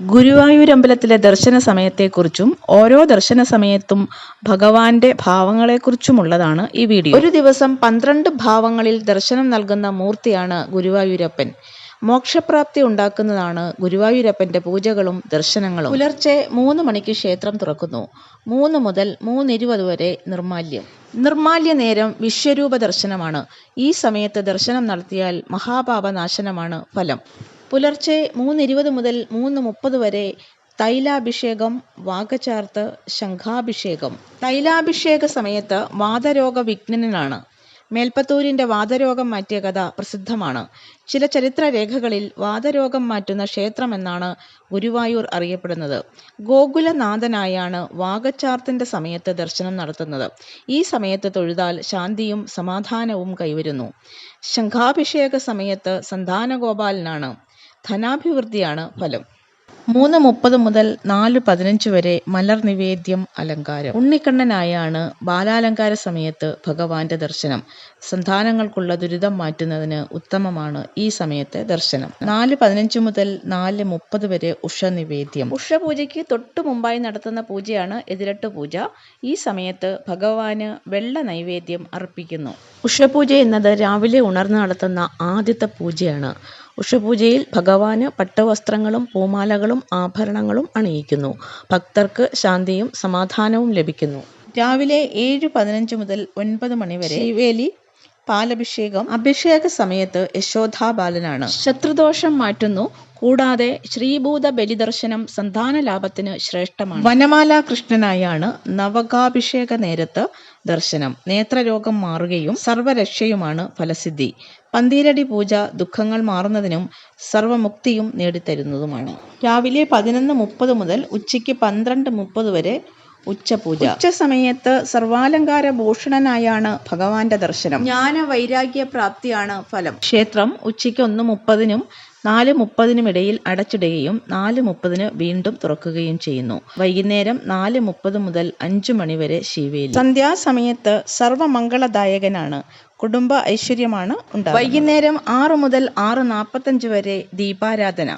ഗുരുവായൂരമ്പലത്തിലെ ദർശന സമയത്തെക്കുറിച്ചും ഓരോ ദർശന സമയത്തും ഭഗവാന്റെ ഭാവങ്ങളെക്കുറിച്ചുമുള്ളതാണ് ഈ വീഡിയോ. ഒരു ദിവസം പന്ത്രണ്ട് ഭാവങ്ങളിൽ ദർശനം നൽകുന്ന മൂർത്തിയാണ് ഗുരുവായൂരപ്പൻ. മോക്ഷപ്രാപ്തി ഉണ്ടാക്കുന്നതാണ് ഗുരുവായൂരപ്പന്റെ പൂജകളും ദർശനങ്ങളും. പുലർച്ചെ മൂന്ന് മണിക്ക് ക്ഷേത്രം തുറക്കുന്നു. മൂന്ന് മുതൽ മൂന്നിരുപത് വരെ നിർമാല്യം. നിർമാല്യ നേരം വിശ്വരൂപ ദർശനമാണ് ഈ സമയത്ത് ദർശനം നടത്തിയാൽ മഹാപാപനാശനമാണ് ഫലം. പുലർച്ചെ മൂന്നിരുപത് മുതൽ മൂന്ന് മുപ്പത് വരെ തൈലാഭിഷേകം വാകചാർത്ത് ശംഖാഭിഷേകം. തൈലാഭിഷേക സമയത്ത് വാതരോഗ വിഘ്നനാണ് മേൽപ്പത്തൂരിന്റെ വാതരോഗം മാറ്റിയ കഥ പ്രസിദ്ധമാണ്. ചില ചരിത്രരേഖകളിൽ വാതരോഗം മാറ്റുന്ന ക്ഷേത്രമെന്നാണ് ഗുരുവായൂർ അറിയപ്പെടുന്നത്. ഗോകുലനാഥനായാണ് വാഗച്ചാർത്തിന്റെ സമയത്ത് ദർശനം നടത്തുന്നത്. ഈ സമയത്ത് തൊഴുതാൽ ശാന്തിയും സമാധാനവും കൈവരുന്നു. ശംഖാഭിഷേക സമയത്ത് സന്താനഗോപാലനാണ്. ധനാഭിവൃദ്ധിയാണ് ഫലം. മൂന്ന് മുപ്പത് മുതൽ നാല് പതിനഞ്ച് വരെ മലർ നിവേദ്യം അലങ്കാരം. ഉണ്ണിക്കണ്ണനായാണ് ബാലാലങ്കാര സമയത്ത് ഭഗവാന്റെ ദർശനം. സന്താനങ്ങൾക്കുള്ള ദുരിതം മാറ്റുന്നതിന് ഉത്തമമാണ് ഈ സമയത്തെ ദർശനം. നാല് പതിനഞ്ച് മുതൽ നാല് മുപ്പത് വരെ ഉഷ നിവേദ്യം ഉഷപൂജയ്ക്ക് തൊട്ടു മുമ്പായി നടത്തുന്ന പൂജയാണ് എതിരട്ട് പൂജ. ഈ സമയത്ത് ഭഗവാന് വെള്ള നൈവേദ്യം അർപ്പിക്കുന്നു. ഉഷപൂജ എന്നത് രാവിലെ ഉണർന്ന് നടത്തുന്ന ആദ്യത്തെ പൂജയാണ്. ഉഷപൂജയിൽ ഭഗവാന് പട്ടവസ്ത്രങ്ങളും പൂമാലകളും ആഭരണങ്ങളും അണിയിക്കുന്നു. ഭക്തർക്ക് ശാന്തിയും സമാധാനവും ലഭിക്കുന്നു. രാവിലെ ഏഴ് പതിനഞ്ച് മുതൽ ഒൻപത് മണിവരെ ശിവേലി പാലഭിഷേകം അഭിഷേക സമയത്ത് യശോധാ ബാലനാണ് ശത്രുദോഷം മാറ്റുന്നു കൂടാതെ ശ്രീഭൂത ബലിദർശനം സന്താന ലാഭത്തിന് ശ്രേഷ്ഠമാണ്. വനമാല കൃഷ്ണനായാണ് നവകാഭിഷേക നേരത്ത് ദർശനം. നേത്രരോഗം മാറുകയും സർവരക്ഷയുമാണ് ഫലസിദ്ധി. പന്തീരടി പൂജ ദുഃഖങ്ങൾ മാറുന്നതിനും സർവമുക്തിയും നേടിത്തരുന്നതുമാണ്. രാവിലെ പതിനൊന്ന് മുപ്പത് മുതൽ ഉച്ചയ്ക്ക് പന്ത്രണ്ട് മുപ്പത് വരെ ഉച്ചപൂജ. ഉച്ച സമയത്ത് സർവാലങ്കാര ഭൂഷണനായാണ് ഭഗവാന്റെ ദർശനം. ജ്ഞാന വൈരാഗ്യ പ്രാപ്തിയാണ് ഫലം. ക്ഷേത്രം ഉച്ചയ്ക്ക് ഒന്ന് മുപ്പതിനും നാല് മുപ്പതിനും ഇടയിൽ അടച്ചിടുകയും നാല് മുപ്പതിന് വീണ്ടും തുറക്കുകയും ചെയ്യുന്നു. വൈകുന്നേരം നാല് മുപ്പത് മുതൽ അഞ്ചു മണിവരെ ശിവേലി. സന്ധ്യാസമയത്ത് സർവമംഗളദായകനാണ്. കുടുംബ ഐശ്വര്യമാണ് ഉണ്ടാകുന്നത്. വൈകുന്നേരം ആറ് മുതൽ ആറ് നാൽപ്പത്തഞ്ച് വരെ ദീപാരാധന.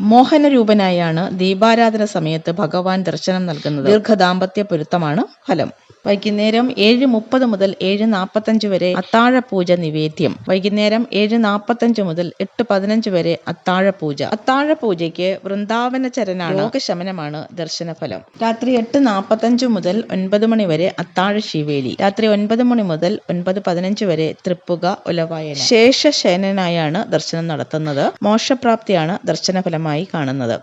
മോഹനരൂപനായാണ് ദീപാരാധന സമയത്ത് ഭഗവാൻ ദർശനം നൽകുന്നത്. ദീർഘദാമ്പത്യ പൊരുത്തമാണ് ഫലം. വൈകുന്നേരം ഏഴ് മുപ്പത് മുതൽ ഏഴ് നാൽപ്പത്തഞ്ച് വരെ അത്താഴപൂജ നിവേദ്യം. വൈകുന്നേരം ഏഴ് നാൽപ്പത്തഞ്ച് മുതൽ എട്ട് പതിനഞ്ച് വരെ അത്താഴപൂജ. അത്താഴപൂജയ്ക്ക് അത്താഴ പൂജയ്ക്ക് വൃന്ദാവന ചരനാണ് രോഗശമനമാണ് ദർശനഫലം. രാത്രി എട്ട് നാൽപ്പത്തഞ്ച് മുതൽ ഒൻപത് മണി വരെ അത്താഴ ശിവേലി രാത്രി ഒൻപത് മണി മുതൽ ഒൻപത് പതിനഞ്ച് വരെ തൃപ്പുക ഉലവായന. ശേഷശയനായാണ് ദർശനം നടത്തുന്നത്. മോക്ഷപ്രാപ്തിയാണ് ദർശനഫലമായി കാണുന്നത്.